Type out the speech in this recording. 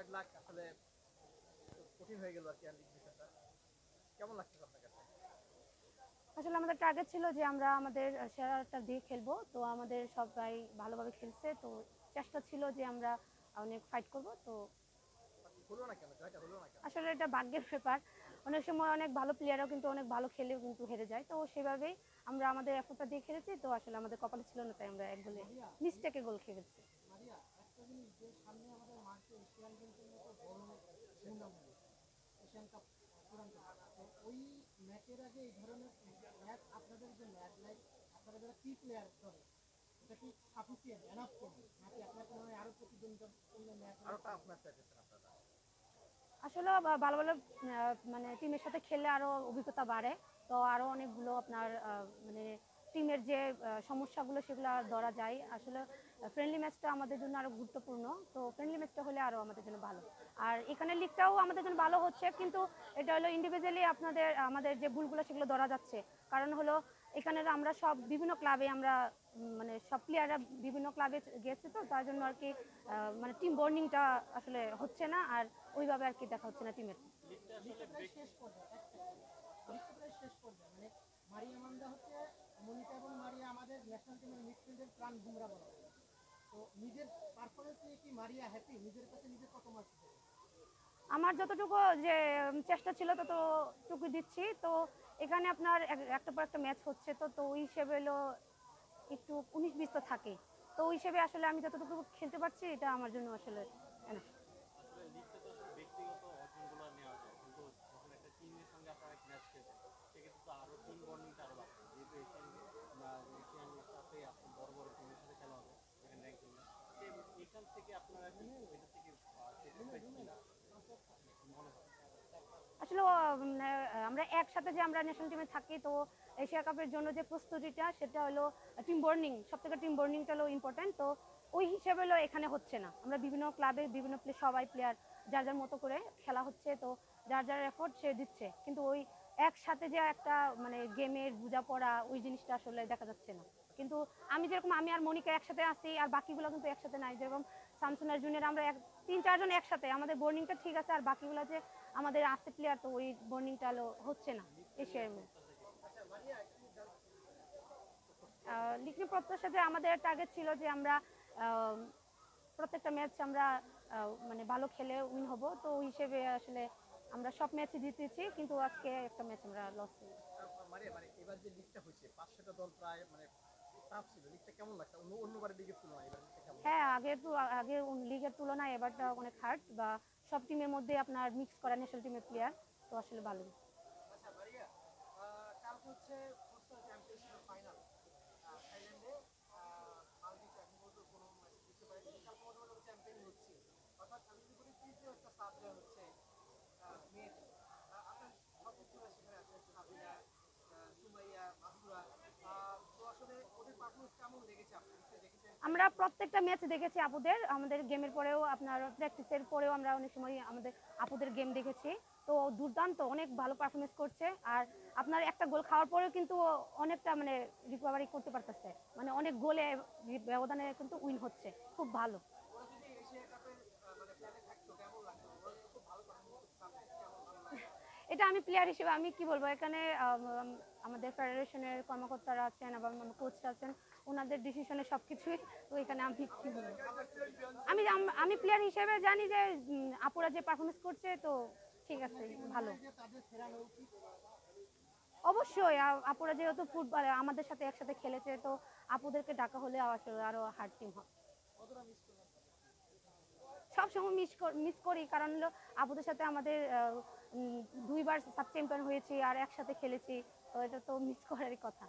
Bad luck আসলে কঠিন হয়ে গেল আর কি লিগ বিষয়টা। কেমন লাগছে আপনার কাছে? আসলে আমাদের টার্গেট ছিল যে আমরা আমাদের সেরাটা দিয়ে খেলব। তো আমাদের সবাই ভালোভাবে খেলছে। তো চেষ্টা ছিল যে আমরা অনেক ফাইট করব। তো আসলে এটা ভাগ্যের ব্যাপার। অনেক সময় অনেক ভালো প্লেয়াররাও কিন্তু অনেক ভালো খেলেও কিন্তু হেরে যায়। তো সেভাবেই আমরা আমাদের এফোর্টটা দিয়ে খেলেছি। তো আসলে আমাদের কপালে ছিল না তাই আমরা এক গোলে মিস্টেকে গোল খেয়ে ফেলছি জিনিস যে সামনে আমাদের মার্চে এশিয়ান গেমসের মতো বড় টুর্নামেন্ট এশিয়ান কাপ চূড়ান্ত তো ওই ম্যাচের আগে এই ধরনের ম্যাচ আপনাদের যে ম্যাচ লাইক আপনারা যারা কি প্লেয়ার ধরে এটা কি সাফিসিয়েন্ট এনাফ করবে নাকি মনে ম্যাচ টাফ ম্যাচ আসলে ভালো ভালো মানে টিমের সাথে খেললে আরও অভিজ্ঞতা বাড়ে। তো আরও অনেকগুলো আপনার মানে টিমের যে সমস্যাগুলো সেগুলো ধরা যায়। আসলে ফ্রেন্ডলি ম্যাচটা আমাদের জন্য আরও গুরুত্বপূর্ণ। তো ফ্রেন্ডলি ম্যাচটা হলে আরও আমাদের জন্য ভালো। আর এখানে লিগটাও আমাদের জন্য ভালো হচ্ছে কিন্তু এটা হলো ইন্ডিভিজুয়ালি আপনাদের আমাদের যে ভুলগুলো সেগুলো ধরা যাচ্ছে। কারণ হলো এখানে আমরা সব বিভিন্ন ক্লাবে আমরা মানে সব প্লেয়াররা বিভিন্ন ক্লাবে গেছে তো তার জন্য আর কি আহ, মানে টিম বর্নিংটা আসলে হচ্ছে না আর ওইভাবে আর কি দেখা হচ্ছে না টিমের লিগটা শেষ মানে মারিয়া মান্দা হচ্ছে মনিকা এবং মারিয়া আমাদের ন্যাশনাল টিমের মিডফিল্ডের প্রাণ বলা তো নিজের পারফরমেন্স নিয়ে কি মারিয়া হ্যাপি নিজের কাছে নিজের কত মার্কস আমার যতটুকু যে চেষ্টা ছিল ততটুকু দিচ্ছি। তো এখানে আপনার একটা পর একটা ম্যাচ হচ্ছে। তো তো ওই হিসেবে হলো একটু উনিশ বিশ তো থাকে। তো ওই হিসেবে আসলে আমি যতটুকু খেলতে পারছি, এটা আমার জন্য। আসলে লিগটা তো আসলে ব্যক্তিগত অর্জনগুলো নেওয়া যায় কিন্তু যখন একটা টিমের সঙ্গে আপনারা ম্যাচ খেলছেন সেক্ষেত্রে তো আরও টিম বন্ডিংটা আরও বাড়বে যেহেতু এশিয়ান বা এশিয়ান সাথে আপনার বড় বড় টিমের সাথে খেলা হবে এখানে র্যাঙ্কিং এখান থেকে আপনারা কি এটা থেকে স্যাটিসফাইড কিনা মনে হয় আসলে আমরা একসাথে যে আমরা ন্যাশনাল টিমে থাকি, তো এশিয়া কাপের জন্য যে প্রস্তুতিটা, সেটা হলো টিম বর্নিং সব থেকে টিম বর্নিংটা হলো ইম্পর্টেন্ট তো ওই হিসেবে হলো এখানে হচ্ছে না। আমরা বিভিন্ন ক্লাবে বিভিন্ন সবাই প্লেয়ার যার যার মতো করে খেলা হচ্ছে, তো যার যার এফোর্ট সে দিচ্ছে। কিন্তু ওই একসাথে যে একটা মানে গেমের বোঝাপড়া, ওই জিনিসটা আসলে দেখা যাচ্ছে না। কিন্তু আমি যেরকম, আমি আর মনিকা একসাথে আছি, আর বাকিগুলো কিন্তু একসাথে নাই। যেরকম শামসুনার জুনিয়র আমরা এক, তিন, চারজন একসাথে, আমাদের বোর্নিংটা ঠিক আছে, আর বাকিগুলো যে আমাদের আছে প্লেয়ার তো ওই বোর্নিংটা হচ্ছে না, এশিয়ার মধ্যে। লিখনি প্রত্যাশা যে আমাদের টার্গেট ছিল যে আমরা প্রত্যেকটা ম্যাচ আমরা মানে ভালো খেলে উইন হব। তো ওই হিসেবে আসলে আমরা সব ম্যাচে জিতেছি, কিন্তু আজকে একটা ম্যাচ আমরা লস মানে মানে এবার যে লিগটা হয়েছে, পাঁচশোটা দল প্রায় মানে টাফ ছিল লিগটা কেমন লাগছে? অন্য অন্যবারের লিগের তুলনায় এবার লিগটা কেমন? হ্যাঁ আগের তো আগে লিগের তুলনায় এবারটা অনেক হার্ড বা সব টিমের মধ্যে আপনার মিক্স করা ন্যাশনাল টিমের প্লেয়ার তো আসলে ভালো আচ্ছা মারিয়া কালকে হচ্ছে ফুটবল চ্যাম্পিয়নশিপের ফাইনাল থাইল্যান্ডে মালদ্বীপ এখন পর্যন্ত কোনো ম্যাচ জিততে পারেনি কালকে মোটামুটি চ্যাম্পিয়ন হচ্ছে। অর্থাৎ আমি যদি বলি তৃতীয় একটা সাবজে হচ্ছে আমরা প্রত্যেকটা ম্যাচ দেখেছি আপুদের। আমাদের গেমের পরেও আপনার প্র্যাকটিসের পরেও আমরা অনেক সময় আমাদের আপুদের গেম দেখেছি। তো দুর্দান্ত, অনেক ভালো পারফরমেন্স করছে। আর আপনার একটা গোল খাওয়ার পরেও কিন্তু অনেকটা মানে রিকভারি করতে পারতেছে। মানে অনেক গোলে ব্যবধানে কিন্তু উইন হচ্ছে। খুব ভালো ওরা যদি এশিয়া কাপের মানে প্ল্যানে থাকতো কেমন লাগতো ওরা তো খুব ভালো পারফরমেন্স করছে কেমন ভালো লাগতো এটা আমি প্লেয়ার হিসেবে আমি কি বলব? এখানে আম, আমাদের ফেডারেশনের কর্মকর্তারা আছেন আবার আমার কোচরা আছেন ওনাদের ডিসিশনে সব কিছুই তো এখানে আমি কি বলব? আমি আমি প্লেয়ার হিসেবে জানি যে আপুরা যে পারফরমেন্স করছে তো ঠিক আছে ভালো। অবশ্যই আপুরা যেহেতু ফুটবল আমাদের সাথে একসাথে খেলেছে তো আপুদেরকে ডাকা হলে আসলে আরও হার্ড টিম হবে। সবসময় মিস মিস করি। কারণ হলো আপুদের সাথে আমাদের দুইবার সাব চ্যাম্পিয়ন হয়েছি আর একসাথে খেলেছি। তো এটা তো মিস করারই কথা।